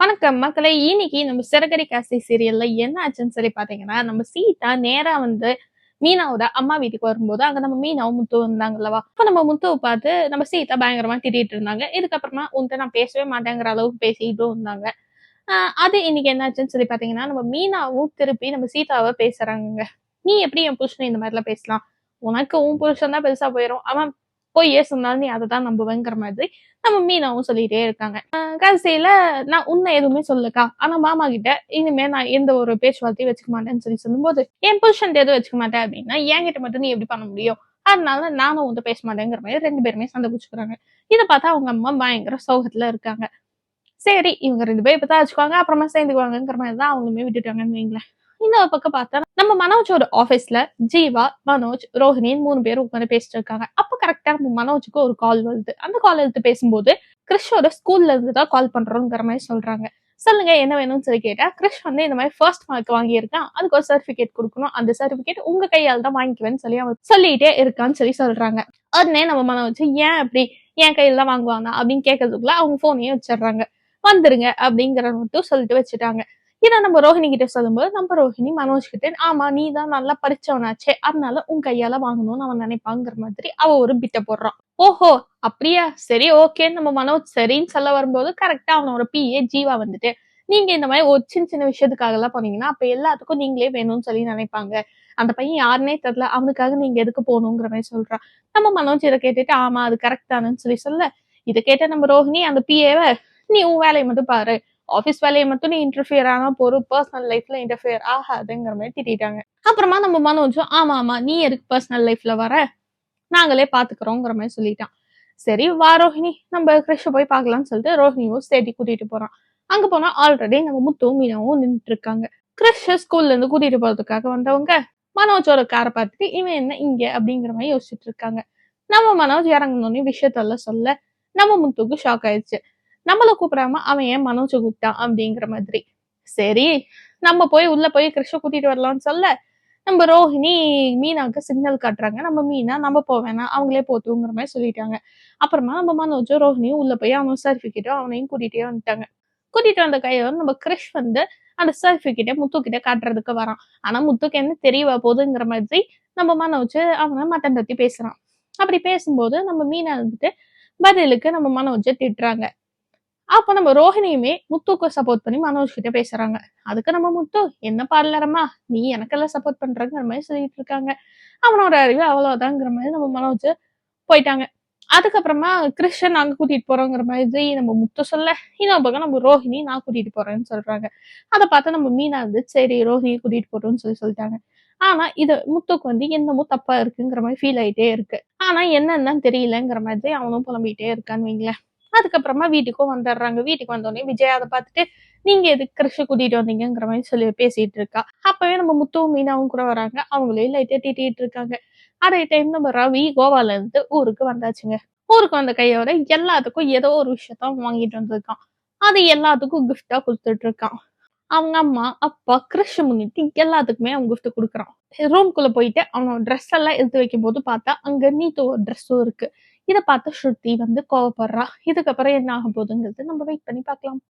வணக்கம் மக்களை இன்னைக்கு நம்ம சிறகரி காசி சீரியல்ல என்ன ஆச்சுன்னு சொல்லி பாத்தீங்கன்னா நம்ம சீதா நேரா வந்து மீனாவோட அம்மா வீட்டுக்கு வரும்போது அங்க நம்ம மீனாவும் முத்து இருந்தாங்கல்லவா அப்ப நம்ம முத்துவை பார்த்து நம்ம சீதா பயங்கரமா திட்டிட்டு இருந்தாங்க. இதுக்கப்புறமா உன்கிட்ட நான் பேசவே மாட்டேங்கிற அளவுக்கு பேசிக்கிட்டும் இருந்தாங்க ஆஹ் அது இன்னைக்கு என்னாச்சுன்னு சொல்லி பாத்தீங்கன்னா நம்ம மீனாவும் திருப்பி நம்ம சீதாவை பேசுறாங்க நீ எப்படி என் புருஷன் இந்த மாதிரிலாம் பேசலாம்? உனக்கு உன் புருஷன் தான் பெருசா போயிடும் அவன் பொய்யே சொன்னாலும் நீ அதை தான் நம்புவேங்கிற மாதிரி நம்ம மீனாவும் சொல்லிட்டே இருக்காங்க. கடைசியில நான் உன்னை எதுவுமே சொல்லுக்கா. ஆனா மாமா கிட்ட இனிமே நான் எந்த ஒரு பேச்சுவார்த்தையும் வச்சுக்க மாட்டேன்னு சொல்லி சொல்லும்போது என் புருஷன் எதுவும் வச்சுக்க மாட்டேன் அப்படின்னா என்கிட்ட மட்டும் நீ எப்படி பண்ண முடியும்? அதனால நானும் உன்கிட்ட பேச மாட்டேங்கிற மாதிரி ரெண்டு பேருமே சண்டை குச்சுக்கிறாங்க இதை பார்த்தா அவங்க அம்மா பயங்கர சோகத்துல இருக்காங்க. சரி இவங்க ரெண்டு பேரும் இப்பதான் வச்சுக்குவாங்க அப்புறமா சேர்ந்துக்குவாங்கங்கிற மாதிரி தான் அவங்களுமே விட்டுட்டாங்கன்னு வைங்களேன். இன்னொரு பக்கம் பார்த்தா நம்ம மனோஜோட ஆபீஸ்ல ஜீவா மனோஜ் ரோஹினின்னு மூணு பேரும் உட்காந்து பேசிட்டு இருக்காங்க. அப்ப கரெக்டா நம்ம மனோஜுக்கு ஒரு கால் வருது. அந்த கால் எடுத்து பேசும்போது கிறிஷோட ஸ்கூல்ல இருந்து தான் கால் பண்றோங்கிற மாதிரி சொல்றாங்க. சொல்லுங்க என்ன வேணும்னு சொல்லி கேட்டா கிறிஷ் வந்து இந்த மாதிரி ஃபர்ஸ்ட் மார்க் வாங்கியிருக்கான். அதுக்கு ஒரு சர்டிபிகேட் கொடுக்கணும். அந்த சர்டிபிகேட் உங்க கையால் தான் வாங்கிக்குவேன்னு சொல்லி அவன் சொல்லிட்டே இருக்கான்னு சொல்லி சொல்றாங்க. உடனே நம்ம மனோஜ் ஏன் அப்படி என் கையில தான் வாங்குவாங்க அப்படின்னு கேட்கறதுக்குள்ள அவங்க போனையே வச்சிடுறாங்க. வந்துருங்க அப்படிங்கிற மட்டும் சொல்லிட்டு வச்சுட்டாங்க. இதை நம்ம ரோஹிணி கிட்ட சொல்லும்போது நம்ம ரோஹிணி மனோஜ் கிட்ட ஆமா நீ தான் நல்லா படிச்சவனாச்சே அதனால உன் கையால வாங்கணும்னு அவன் நினைப்பாங்கிற மாதிரி அவ ஒரு பிட்ட போடுறான் ஓஹோ அப்படியா? சரி ஓகே. நம்ம மனோஜ் சரின்னு சொல்ல வரும்போது கரெக்டா அவனோட பிஏ ஜீவா வந்துட்டு நீங்க இந்த மாதிரி ஒரு சின்ன சின்ன விஷயத்துக்காக எல்லாம் போனீங்கன்னா அப்ப எல்லாத்துக்கும் நீங்களே வேணும்னு சொல்லி நினைப்பாங்க. அந்த பையன் யாருனே தெரியல அவனுக்காக நீங்க எதுக்கு போகணுங்கிற மாதிரி சொல்றான் நம்ம மனோஜ் இதை கேட்டுட்டு ஆமா அது கரெக்ட் தானேன்னு சொல்லி சொல்ல. இதை கேட்ட நம்ம ரோஹிணி அந்த பிஏவை நீ உன் வேலையை மட்டும் பாரு. ஆஃபீஸ் வேலையை மட்டும் நீ இன்டர்ஃபியர் ஆனா போறோம் பர்சனல் லைஃப்ல இன்டர்ஃபியர் ஆகாதுங்கிற மாதிரி திட்டாங்க அப்புறமா நம்ம மனோஜும் ஆமா ஆமா நீ எதுக்கு பர்சனல் லைஃப்ல வர? நாங்களே பாத்துக்கிறோங்கிற மாதிரி சொல்லிட்டான். சரி வா ரோஹிணி நம்ம கிருஷ்ண போய் பார்க்கலாம்னு சொல்லிட்டு ரோஹிணியும் ஸ்டேட்டி கூட்டிட்டு போறான். அங்க போனா ஆல்ரெடி நம்ம முத்துவும் மீனாவும் நின்றுட்டு இருக்காங்க. கிருஷ் ஸ்கூல்ல இருந்து கூட்டிட்டு போறதுக்காக வந்தவங்க மனோஜோட காரை பார்த்துட்டு இவன் என்ன இங்க? அப்படிங்கிற மாதிரி யோசிச்சுட்டு இருக்காங்க. நம்ம மனோஜ் இறங்கணும்னு விஷயத்தெல்லாம் சொல்ல நம்ம முத்துக்கு ஷாக் ஆயிடுச்சு. நம்மள கூப்பிடாம அவன் ஏன் மனோஜ கூப்பிட்டான் அப்படிங்கிற மாதிரி. சரி நம்ம போய் உள்ள போய் கிருஷ்ண கூட்டிட்டு வரலாம்னு சொல்ல நம்ம ரோஹிணி மீனாக்கு சிக்னல் காட்டுறாங்க. நம்ம மீனா நம்ம போவேனா அவங்களே போத்துங்கிற மாதிரி சொல்லிட்டாங்க. அப்புறமா நம்ம மனோஜும் ரோஹிணியும் உள்ள போய் அவன் சர்டிபிகேட்டும் அவனையும் கூட்டிட்டே வந்துட்டாங்க. கூட்டிட்டு வந்த கையோட நம்ம கிருஷ் வந்து அந்த சர்டிபிகேட்டை முத்துக்கிட்ட காட்டுறதுக்கு வரான். ஆனா முத்துக்கு என்ன தெரியவா போகுதுங்கிற மாதிரி நம்ம மனோஜ் அவனை மட்டன் தத்தி பேசுறான். அப்படி பேசும்போது நம்ம மீனா வந்துட்டு பதிலுக்கு நம்ம மனோஜை திட்டுறாங்க. அப்போ நம்ம ரோஹிணியுமே முத்துக்கு சப்போர்ட் பண்ணி மனோஜ் கிட்ட பேசுறாங்க. அதுக்கு நம்ம முத்து என்ன பார்லரமா நீ எனக்கெல்லாம் சப்போர்ட் பண்றங்கிற மாதிரி சொல்லிட்டு இருக்காங்க. அவனோட அறிவு அவ்வளவுதாங்கிற மாதிரி நம்ம மனோஜ் போயிட்டாங்க. அதுக்கப்புறமா கிருஷ்ணன் நாங்க கூட்டிட்டு போறோங்கிற மாதிரி நம்ம முத்து சொல்ல இன்னொரு பக்கம் நம்ம ரோஹிணி நான் கூட்டிட்டு போறேன்னு சொல்றாங்க. அதை பார்த்து நம்ம மீனா வந்து சரி ரோஹிணியை கூட்டிட்டு போறோம்னு சொல்லி சொல்லிட்டாங்க. ஆனா இது முத்துக்கு வந்து என்னமோ தப்பா இருக்குங்கிற மாதிரி ஃபீல் ஆயிட்டே இருக்கு. ஆனா என்னன்னு தெரியலங்கிற மாதிரி அவனும் புலம்பிட்டே இருக்கான்னு வைங்களேன். அதுக்கப்புறமா வீட்டுக்கும் வந்துடுறாங்க. வீட்டுக்கு வந்தோடனே விஜய் அதை பார்த்துட்டு நீங்க எதுக்கு கிருஷி கூட்டிட்டு வந்தீங்கிற மாதிரி சொல்லி பேசிட்டு இருக்கா. அப்பவே நம்ம முத்துவும் மீனாவும் கூட வராங்க. அவங்களையும் லைட்டா திட்டிட்டு இருக்காங்க. அதே டைம் நம்ம ரவி கோவால இருந்து ஊருக்கு வந்தாச்சுங்க. ஊருக்கு வந்த கையோட எல்லாத்துக்கும் ஏதோ ஒரு விஷயத்த வாங்கிட்டு வந்திருக்கான். அது எல்லாத்துக்கும் கிஃப்டா கொடுத்துட்டு இருக்கான். அவங்க அம்மா அப்பா கிருஷ் முன்னிட்டு எல்லாத்துக்குமே அவன் கிஃப்ட் கொடுக்குறான். ரூம்குள்ள போயிட்டு அவன் ட்ரெஸ் எல்லாம் எடுத்து வைக்கும் போது பார்த்தா அங்க நீத்து ஒரு ட்ரெஸ்ஸும் இருக்கு. இதை பார்த்து ஸ்ருதி வந்து கோவப்படுறா. இதுக்கப்புறம் என்ன ஆக போகுதுங்கிறது நம்ம வெயிட் பண்ணி பார்க்கலாம்.